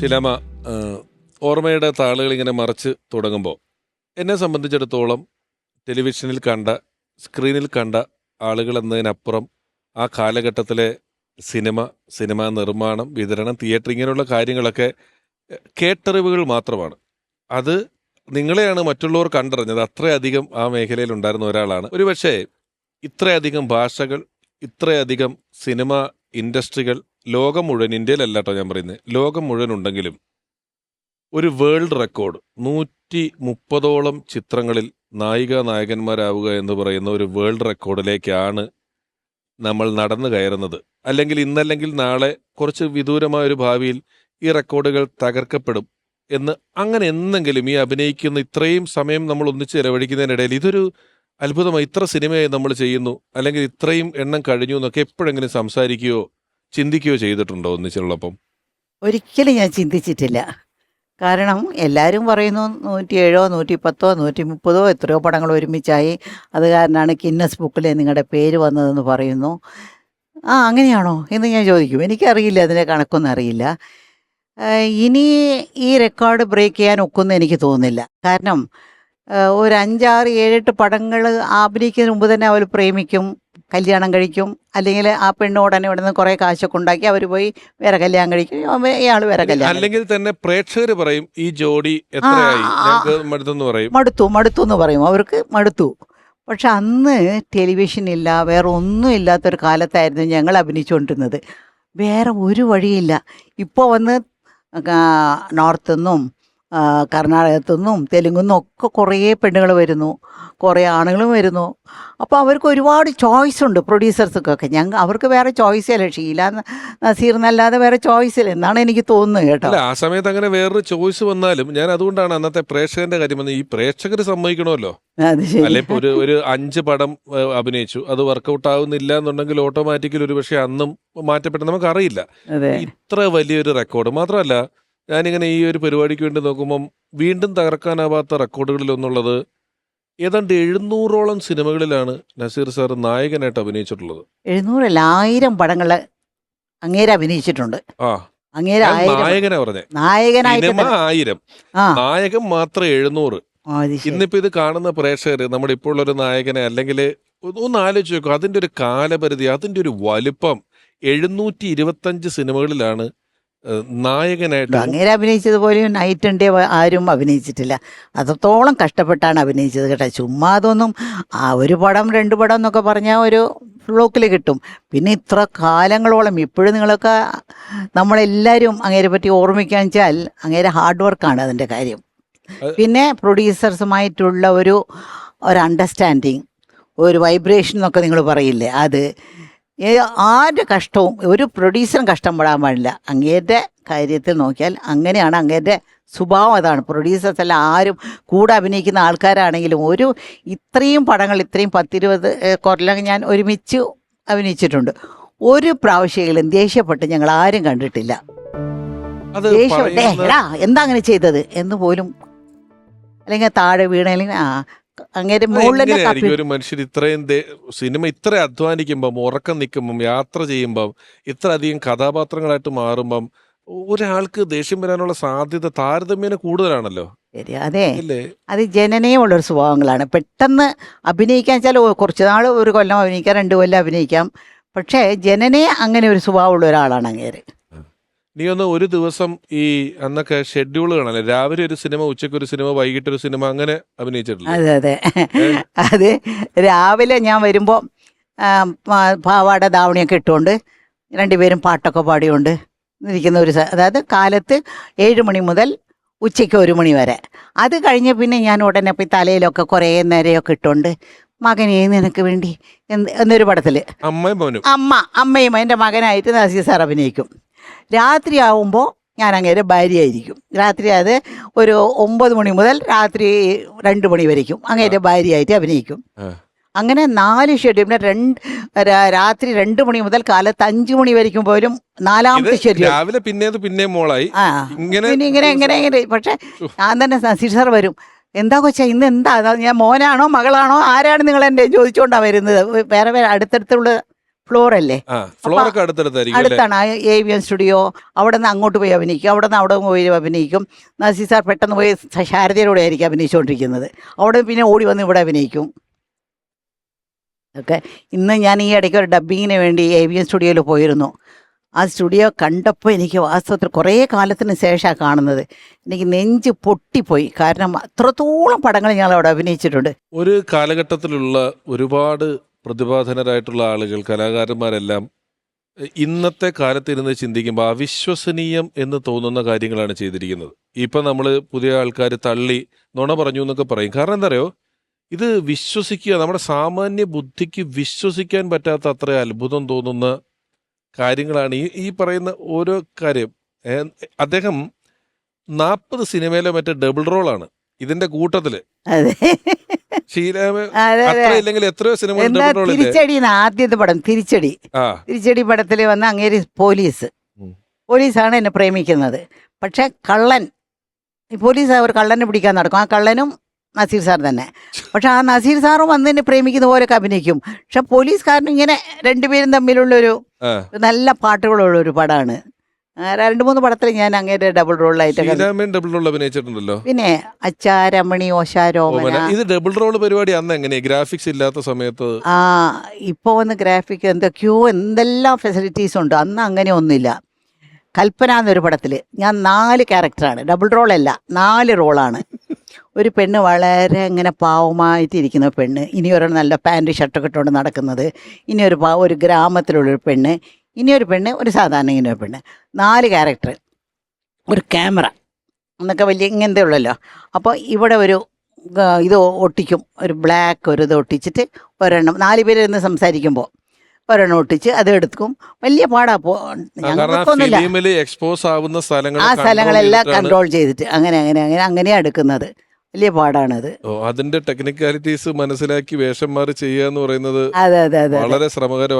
ശിലാമ ഓർമ്മയുടെ താളുകൾ ഇങ്ങനെ മറച്ച് തുടങ്ങുമ്പോൾ എന്നെ സംബന്ധിച്ചിടത്തോളം ടെലിവിഷനിൽ കണ്ട സ്ക്രീനിൽ കണ്ട ആളുകൾ എന്നതിനപ്പുറം ആ കാലഘട്ടത്തിലെ സിനിമ സിനിമ നിർമ്മാണം വിതരണം തിയേറ്റർ ഇങ്ങനെയുള്ള കാര്യങ്ങളൊക്കെ കേട്ടറിവുകൾ മാത്രമാണ്. അത് നിങ്ങളെയാണ് മറ്റുള്ളവർ കണ്ടറിഞ്ഞത്. അത്രയധികം ആ മേഖലയിൽ ഉണ്ടായിരുന്ന ഒരാളാണ്. ഒരുപക്ഷേ ഇത്രയധികം ഭാഷകൾ ഇത്രയധികം സിനിമ ഇൻഡസ്ട്രികൾ ലോകം മുഴുവൻ ഇന്ത്യയിലല്ല കേട്ടോ ഞാൻ പറയുന്നത് ലോകം മുഴുവൻ ഉണ്ടെങ്കിലും ഒരു വേൾഡ് റെക്കോർഡ് നൂറ്റി മുപ്പതോളം ചിത്രങ്ങളിൽ നായിക നായകന്മാരാവുക എന്ന് പറയുന്ന ഒരു വേൾഡ് റെക്കോർഡിലേക്കാണ് നമ്മൾ നടന്നു കയറുന്നത്. അല്ലെങ്കിൽ ഇന്നല്ലെങ്കിൽ നാളെ കുറച്ച് വിദൂരമായ ഒരു ഭാവിയിൽ ഈ റെക്കോർഡുകൾ തകർക്കപ്പെടും എന്ന് അങ്ങനെ എന്തെങ്കിലും ഈ അഭിനയിക്കുന്ന ഇത്രയും സമയം നമ്മൾ ഒന്നിച്ച് ചെലവഴിക്കുന്നതിനിടയിൽ ഇതൊരു അത്ഭുതമായി ഇത്ര സിനിമയായി നമ്മൾ ചെയ്യുന്നു അല്ലെങ്കിൽ ഇത്രയും എണ്ണം കഴിഞ്ഞു എന്നൊക്കെ എപ്പോഴെങ്കിലും സംസാരിക്കുകയോ ചിന്തിക്കുകയോ ചെയ്തിട്ടുണ്ടോ ഒന്നിച്ചുള്ളപ്പം? ഒരിക്കലും ഞാൻ ചിന്തിച്ചിട്ടില്ല. കാരണം എല്ലാവരും പറയുന്നു നൂറ്റി പത്തോ നൂറ്റി മുപ്പതോ എത്രയോ പടങ്ങൾ ഒരുമിച്ചായി. അത് കാരണമാണ് കിന്നസ് ബുക്കിൽ നിങ്ങളുടെ പേര് വന്നതെന്ന് പറയുന്നു. ആ അങ്ങനെയാണോ എന്ന് ഞാൻ ചോദിക്കും. എനിക്കറിയില്ല അതിന്റെ കണക്കൊന്നും അറിയില്ല. ഇനി ഈ റെക്കോർഡ് ബ്രേക്ക് ചെയ്യാൻ ഒക്കുമെന്ന് എനിക്ക് തോന്നുന്നില്ല. കാരണം ഒരു അഞ്ചാറ് ഏഴെട്ട് പടങ്ങൾ ആഭിനയിക്കുന്നതിന് മുമ്പ് തന്നെ അവർ പ്രേമിക്കും. കല്യാണം കഴിക്കും. അല്ലെങ്കിൽ ആ പെണ്ണ് ഉടനെ ഇവിടെ നിന്ന് കുറേ കാശൊക്കെ ഉണ്ടാക്കി അവർ പോയി വേറെ കല്യാണം കഴിക്കും. ഇയാൾ വേറെ കല്യാണം അല്ലെങ്കിൽ തന്നെ പ്രേക്ഷകർ പറയും ഈ ജോഡി ആ, പറയും. മടുത്തു മടുത്തു എന്ന് പറയും. അവർക്ക് മടുത്തു. പക്ഷെ അന്ന് ടെലിവിഷൻ ഇല്ല വേറെ ഒന്നും ഇല്ലാത്തൊരു കാലത്തായിരുന്നു ഞങ്ങൾ അഭിനയിച്ചുകൊണ്ടിരുന്നത്. വേറെ ഒരു വഴിയില്ല. ഇപ്പോൾ വന്ന് നോർത്ത് നിന്നും ആ, കർണാടകത്തു നിന്നും തെലുങ്കിൽ നിന്നും ഒക്കെ കുറേ പെണ്ണുകൾ വരുന്നു. കുറേ ആണുങ്ങളും വരുന്നു. അപ്പോൾ അവർക്ക് ഒരുപാട് ചോയ്സ് ഉണ്ട് പ്രൊഡ്യൂസേഴ്സൊക്കെ ഞങ്ങൾ അവർക്ക് വേറെ ചോയ്സ് ഇല്ല ഷീല നസീർ എന്നല്ലാതെ വേറെ ചോയ്സ് ഇല്ല എന്നാണ് എനിക്ക് തോന്നുന്നത് കേട്ടോ. അല്ല ആ സമയത്ത് അങ്ങനെ വേറൊരു ചോയ്സ് വന്നാലും ഞാൻ അതുകൊണ്ടാണ് അന്നത്തെ പ്രേക്ഷകന്റെ കാര്യം ഈ പ്രേക്ഷകർ സമ്മതിക്കണമല്ലോ. അല്ലെ ഒരു ഒരു അഞ്ച് പടം അഭിനയിച്ചു. അത് വർക്കൗട്ട് ആവുന്നില്ല എന്നുണ്ടെങ്കിൽ ഓട്ടോമാറ്റിക്കലി ഒരു പക്ഷേ അന്നും മാറ്റപ്പെട്ട നമുക്ക് അറിയില്ല ഇത്ര വലിയൊരു റെക്കോർഡ് മാത്രമല്ല ഞാനിങ്ങനെ ഈ ഒരു പരിപാടിക്ക് വേണ്ടി നോക്കുമ്പം വീണ്ടും തകർക്കാനാവാത്ത റെക്കോർഡുകളിൽ ഒന്നുള്ളത് ഏതാണ്ട് എഴുന്നൂറോളം സിനിമകളിലാണ് നസീർ സാർ നായകനായിട്ട് അഭിനയിച്ചിട്ടുള്ളത്. എഴുന്നൂറല്ല ആയിരം പടങ്ങൾ അങ്ങേരെ അഭിനയിച്ചിട്ടുണ്ട്. ആ അങ്ങേരെ ഞാൻ ആയിരം നായകനാ പറഞ്ഞേ. നായകനായിട്ട് സിനിമ ആയിരം. ആ. നായകൻ മാത്രം എഴുന്നൂറ്. ആ, അത് ശരി. ഇന്നിപ്പോ ഇത് കാണുന്ന പ്രേക്ഷകർ നമ്മുടെ ഇപ്പോൾ ഉള്ള ഒരു നായകനെ അല്ലെങ്കിൽ ഒന്ന് ആലോചിച്ച് നോക്കും അതിന്റെ ഒരു കാലപരിധി അതിന്റെ ഒരു വലുപ്പം എഴുന്നൂറ്റി ഇരുപത്തഞ്ച് സിനിമകളിലാണ് നായകനായിട്ട് അങ്ങേരെ അഭിനയിച്ചതുപോലെ നൈറ്റ് ഡേ ആരും അഭിനയിച്ചിട്ടില്ല. അത്രത്തോളം കഷ്ടപ്പെട്ടാണ് അഭിനയിച്ചത് കേട്ടോ. ചുമ്മാ അതൊന്നും ആ ഒരു പടം രണ്ട് പടം എന്നൊക്കെ പറഞ്ഞാൽ ഒരു ഫ്ലോക്കിൽ കിട്ടും. പിന്നെ ഇത്ര കാലങ്ങളോളം ഇപ്പോഴും നിങ്ങളൊക്കെ നമ്മളെല്ലാവരും അങ്ങേരെ പറ്റി ഓർമ്മിക്കാൻ വെച്ചാൽ അങ്ങേരെ ഹാർഡ് വർക്കാണ് അതിന്റെ കാര്യം. പിന്നെ പ്രൊഡ്യൂസേഴ്സുമായിട്ടുള്ള ഒരു ഒരു അണ്ടർസ്റ്റാൻഡിങ് ഒരു വൈബ്രേഷൻ എന്നൊക്കെ നിങ്ങൾ പറയില്ലേ? അത് ആരുടെ കഷ്ടവും ഒരു പ്രൊഡ്യൂസറും കഷ്ടപ്പെടാൻ പാടില്ല. അങ്ങേരുടെ കാര്യത്തിൽ നോക്കിയാൽ അങ്ങനെയാണ് അങ്ങേരുടെ സ്വഭാവം അതാണ്. പ്രൊഡ്യൂസേഴ്സ് അല്ല ആരും കൂടെ അഭിനയിക്കുന്ന ആൾക്കാരാണെങ്കിലും ഒരു ഇത്രയും പടങ്ങൾ ഇത്രയും പത്തിരുപത് കൊല്ലം ഞാൻ ഒരുമിച്ച് അഭിനയിച്ചിട്ടുണ്ട്. ഒരു പ്രാവശ്യമെങ്കിലും ദേഷ്യപ്പെട്ട് ഞങ്ങൾ ആരും കണ്ടിട്ടില്ല. അത് ദേഷ്യം എടാ എന്താ അങ്ങനെ ചെയ്തത്? എന്ന് പോലും അല്ലെങ്കിൽ താഴെ വീണ അല്ലെങ്കിൽ ആ അങ്ങനെ മുകളിൽ ഒരു മനുഷ്യർ ഇത്രയും സിനിമ ഇത്ര അധ്വാനിക്കുമ്പം ഉറക്കം നിൽക്കുമ്പം യാത്ര ചെയ്യുമ്പം ഇത്ര അധികം കഥാപാത്രങ്ങളായിട്ട് മാറുമ്പം ഒരാൾക്ക് ദേഷ്യം വരാനുള്ള സാധ്യത താരതമ്യേന കൂടുതലാണല്ലോ. ശരി അതെ. അത് ജനനീയമുള്ള ഒരു സ്വഭാവങ്ങളാണ്. പെട്ടെന്ന് അഭിനയിക്കാൻ വെച്ചാൽ കുറച്ച് നാൾ ഒരു കൊല്ലം അഭിനയിക്കാം രണ്ട് കൊല്ലം അഭിനയിക്കാം. പക്ഷേ ജനനെ അങ്ങനെ ഒരു സ്വഭാവമുള്ള ഒരാളാണ് അങ്ങേര്. നീ ഒന്ന് ഒരു ദിവസം ഈ അന്നൊക്കെ ഷെഡ്യൂൾ കാണല്ലേ? രാവിലെ ഒരു സിനിമ ഉച്ചയ്ക്ക് ഒരു സിനിമ വൈകിട്ട് ഒരു സിനിമ അങ്ങനെ അഭിനയിച്ചിട്ടില്ല? അതെ അതെ. അത് രാവിലെ ഞാൻ വരുമ്പോൾ പാവാട ധാവണിയൊക്കെ ഇട്ടുകൊണ്ട് രണ്ടുപേരും പാട്ടൊക്കെ പാടിയോണ്ട് ഇരിക്കുന്ന ഒരു അതായത് കാലത്ത് ഏഴ് മണി മുതൽ ഉച്ചയ്ക്ക് ഒരു മണി വരെ. അത് കഴിഞ്ഞ് പിന്നെ ഞാൻ ഉടനെ പോയി തലയിലൊക്കെ കുറേ നേരെയൊക്കെ ഇട്ടുകൊണ്ട് മകനെ നിനക്ക് വേണ്ടി എന്നൊരു പടത്തിൽ അമ്മ അമ്മയും എന്റെ മകനായിട്ട് നസീർ സാർ അഭിനയിക്കും. രാത്രി ആവുമ്പോൾ ഞാൻ അങ്ങേരെ ഭാര്യയായിരിക്കും. രാത്രി അത് ഒരു ഒമ്പത് മണി മുതൽ രാത്രി രണ്ട് മണി വരയ്ക്കും അങ്ങേരെ ഭാര്യയായിട്ട് അഭിനയിക്കും. അങ്ങനെ നാല് ഷെഡ്യൂൾ പിന്നെ രണ്ട് രാത്രി രണ്ട് മണി മുതൽ കാലത്ത് അഞ്ചു മണി വരയ്ക്കും പോലും നാലാമത്തെ ഷെഡ്യൂൾ രാവിലെ പിന്നെ പിന്നെയും മോളായി ഇങ്ങനെ പിന്നെ ഇങ്ങനെ ഇങ്ങനെ ഇങ്ങനെ. പക്ഷെ ഞാൻ തന്നെ നസീർ സാർ വരും. എന്താ കൊച്ചാ ഇന്ന് എന്താ? ഞാൻ മോനാണോ മകളാണോ? ആരാണ് നിങ്ങൾ എന്റെ ചോദിച്ചുകൊണ്ടാണ് വരുന്നത്? വേറെ വേറെ അടുത്തടുത്തുള്ള ഫ്ലോർ അല്ലേ? ഫ്ലോർ അടുത്താണ്. അടുത്തടുത്തായിരിക്കും വി ഏവിയൻ സ്റ്റുഡിയോ അവിടെ നിന്ന് അങ്ങോട്ട് പോയി അഭിനയിക്കും. അവിടെ നിന്ന് അവിടെ പോയി അഭിനയിക്കും. നസീർ സാർ പെട്ടെന്ന് പോയി ശാരദയിലൂടെ ആയിരിക്കും അഭിനയിച്ചുകൊണ്ടിരിക്കുന്നത്. അവിടെ പിന്നെ ഓടി വന്ന് ഇവിടെ അഭിനയിക്കും. ഒക്കെ ഇന്ന് ഞാൻ ഈ ഇടയ്ക്ക് ഒരു ഡബ്ബിങ്ങിന് വേണ്ടി എ വി എൻ സ്റ്റുഡിയോയിൽ പോയിരുന്നു. ആ സ്റ്റുഡിയോ കണ്ടപ്പോൾ എനിക്ക് വാസ്തവത്തിൽ കുറേ കാലത്തിന് ശേഷമാണ് കാണുന്നത്. എനിക്ക് നെഞ്ച് പൊട്ടിപ്പോയി. കാരണം അത്രത്തോളം പടങ്ങൾ ഞങ്ങൾ അവിടെ അഭിനയിച്ചിട്ടുണ്ട്. ഒരു കാലഘട്ടത്തിലുള്ള ഒരുപാട് പ്രതിഭാധനരായിട്ടുള്ള ആളുകൾ കലാകാരന്മാരെല്ലാം ഇന്നത്തെ കാലത്ത് ഇരുന്ന് ചിന്തിക്കുമ്പോൾ അവിശ്വസനീയം എന്ന് തോന്നുന്ന കാര്യങ്ങളാണ് ചെയ്തിരിക്കുന്നത്. ഇപ്പം നമ്മൾ പുതിയ ആൾക്കാർ തള്ളി നുണ പറഞ്ഞു എന്നൊക്കെ പറയും. കാരണം എന്താ അറിയോ ഇത് വിശ്വസിക്കുക നമ്മുടെ സാമാന്യ ബുദ്ധിക്ക് വിശ്വസിക്കാൻ പറ്റാത്ത അത്ര അത്ഭുതം തോന്നുന്ന കാര്യങ്ങളാണ് ഈ ഈ പറയുന്ന ഓരോ കാര്യം. അദ്ദേഹം നാൽപ്പത് സിനിമയിലെ മറ്റേ ഡബിൾ റോളാണ് ഇതിന്റെ കൂട്ടത്തിൽ. ഇല്ലെങ്കിൽ എത്രയോ സിനിമ തിരിച്ചടി ആദ്യത്തെ പടം തിരിച്ചടി. തിരിച്ചടി പടത്തിൽ വന്ന അങ്ങേര് പോലീസ്. പോലീസാണ് എന്നെ പ്രേമിക്കുന്നത്. പക്ഷെ കള്ളൻ പോലീസ് അവർ കള്ളനെ പിടിക്കാൻ നടക്കും. ആ കള്ളനും നസീർ സാർ തന്നെ. പക്ഷെ ആ നസീർ സാറും വന്ന് എന്നെ പ്രേമിക്കുന്ന പോലെയൊക്കെ അഭിനയിക്കും. പക്ഷെ പോലീസുകാരനും ഇങ്ങനെ രണ്ടുപേരും തമ്മിലുള്ളൊരു. നല്ല പാട്ടുകളുള്ള ഒരു പടമാണ് രണ്ട് മൂന്ന് പടത്തിൽ ഞാൻ അങ്ങേരെ ഡബിൾ റോളിലായിട്ടൊക്കെ ശീലാമേൻ ഡബിൾ റോൾ അഭിനയിച്ചിട്ടുണ്ടല്ലോ. പിന്നെ അച്ചാ രമണി ഓശാരോമന ഇത് ഡബിൾ റോൾ പരിപാടി അന്ന് എങ്ങനെയാ? ഗ്രാഫിക്സ് ഇല്ലാത്ത സമയത്ത്. ആ ഇപ്പോൾ വന്ന് ഗ്രാഫിക് എന്തൊക്കെയോ എന്തെല്ലാം ഫെസിലിറ്റീസ് ഉണ്ട്. അന്ന് അങ്ങനെ ഒന്നുമില്ല. കൽപ്പന എന്നൊരു പടത്തിൽ ഞാൻ നാല് ക്യാരക്ടറാണ് ഡബിൾ റോൾ അല്ല നാല് റോളാണ് ഒരു പെണ്ണ് വളരെ ഇങ്ങനെ പാവമായിട്ടിരിക്കുന്ന പെണ്ണ്. ഇനി ഒരു നല്ല പാന്റ് ഷർട്ടൊക്കെ ഇട്ടുകൊണ്ട് നടക്കുന്നത്. ഇനി ഒരു പാവ ഒരു ഗ്രാമത്തിലുള്ളൊരു പെണ്ണ്. ഇനി ഒരു പെണ്ണ് ഒരു സാധാരണ ഇങ്ങനെ ഒരു പെണ്ണ്. നാല് ക്യാരക്ടർ ഒരു ക്യാമറ എന്നൊക്കെ വലിയ ഇങ്ങനത്തെ ഉള്ളല്ലോ. അപ്പോൾ ഇവിടെ ഒരു ഇത് ഒട്ടിക്കും. ഒരു ബ്ലാക്ക് ഒരു ഇത് ഒട്ടിച്ചിട്ട് ഒരെണ്ണം നാല് പേര് ഇരുന്ന് സംസാരിക്കുമ്പോൾ ഒരെണ്ണം ഒട്ടിച്ച് അത് എടുക്കും. വലിയ പാടാ ഞങ്ങൾക്കൊന്നുമില്ല. എക്സ്പോസ് ആവുന്ന സ്ഥലങ്ങൾ ആ സ്ഥലങ്ങളെല്ലാം കൺട്രോൾ ചെയ്തിട്ട് അങ്ങനെ അങ്ങനെ അങ്ങനെ അങ്ങനെയാണ് എടുക്കുന്നത്. വലിയ പാടാണത്. അതിന്റെ ടെക്നിക്കാലിറ്റീസ് മനസ്സിലാക്കി വേഷം മാറി ചെയ്യുക എന്ന് പറയുന്നത് അതെ അതെ അതെ. വളരെ ശ്രമകരമാണ്.